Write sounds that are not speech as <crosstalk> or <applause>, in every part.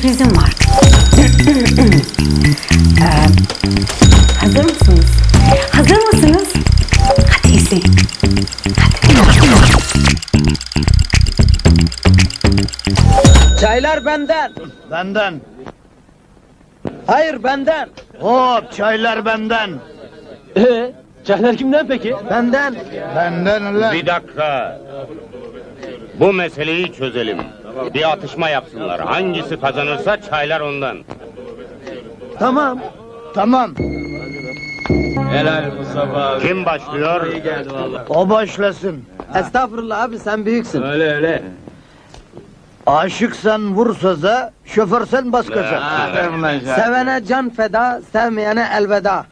sürprizim var. <clears throat> ee, hazır mısınız? Hazır mısınız? Hadi izleyin. Çaylar benden. Benden. Hayır benden. Hop çaylar benden. Ee, çaylar kimden peki? Benden. Benden ulan. Bir dakika. Bu meseleyi çözelim. Bir atışma yapsınlar. Hangisi kazanırsa çaylar ondan. Tamam. Tamam. Helal Mustafa abi. Kim başlıyor? İyi geldi valla. O başlasın. Estağfurullah abi sen büyüksün. Öyle öyle. Aşıksan vur söze, şoförsen bas gaza. Sevene can feda, sevmeyene elveda.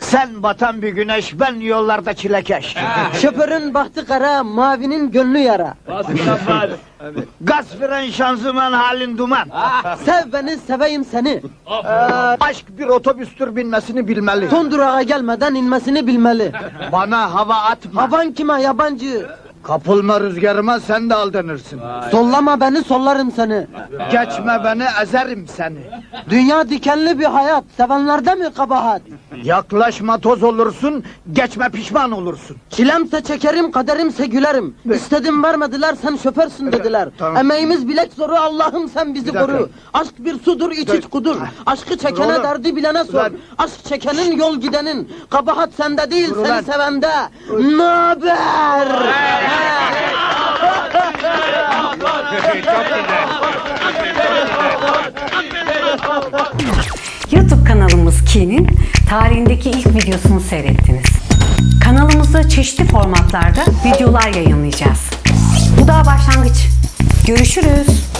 Sen batan bir güneş, ben yollarda çilekeş. Şoförün bahtı kara, mavinin gönlü yara. <laughs> Gaz fren şanzıman halin duman. Sev beni, seveyim seni. Ee, aşk bir otobüstür binmesini bilmeli. Son durağa gelmeden inmesini bilmeli. Bana hava atma. Havan kime yabancı? Kapılma rüzgarıma sen de aldanırsın. Sollama beni, sollarım seni. Geçme beni ezerim seni. Dünya dikenli bir hayat, sevenlerde mi kabahat? Yaklaşma toz olursun, geçme pişman olursun. Çilemse çekerim, kaderimse gülerim. İstedim vermediler, sen şoförsün dediler. Tamam. Emeğimiz bilek zoru, Allah'ım sen bizi Bir dakika. koru. Aşk bir sudur, iç iç kudur. Aşkı çekene Ulan. derdi bilene sor. Ulan. Aşk çekenin yol gidenin. Kabahat sende değil, Dur seni sevende. Ne haber? YouTube Ki'nin tarihindeki ilk videosunu seyrettiniz. Kanalımızda çeşitli formatlarda videolar yayınlayacağız. Bu daha başlangıç. Görüşürüz.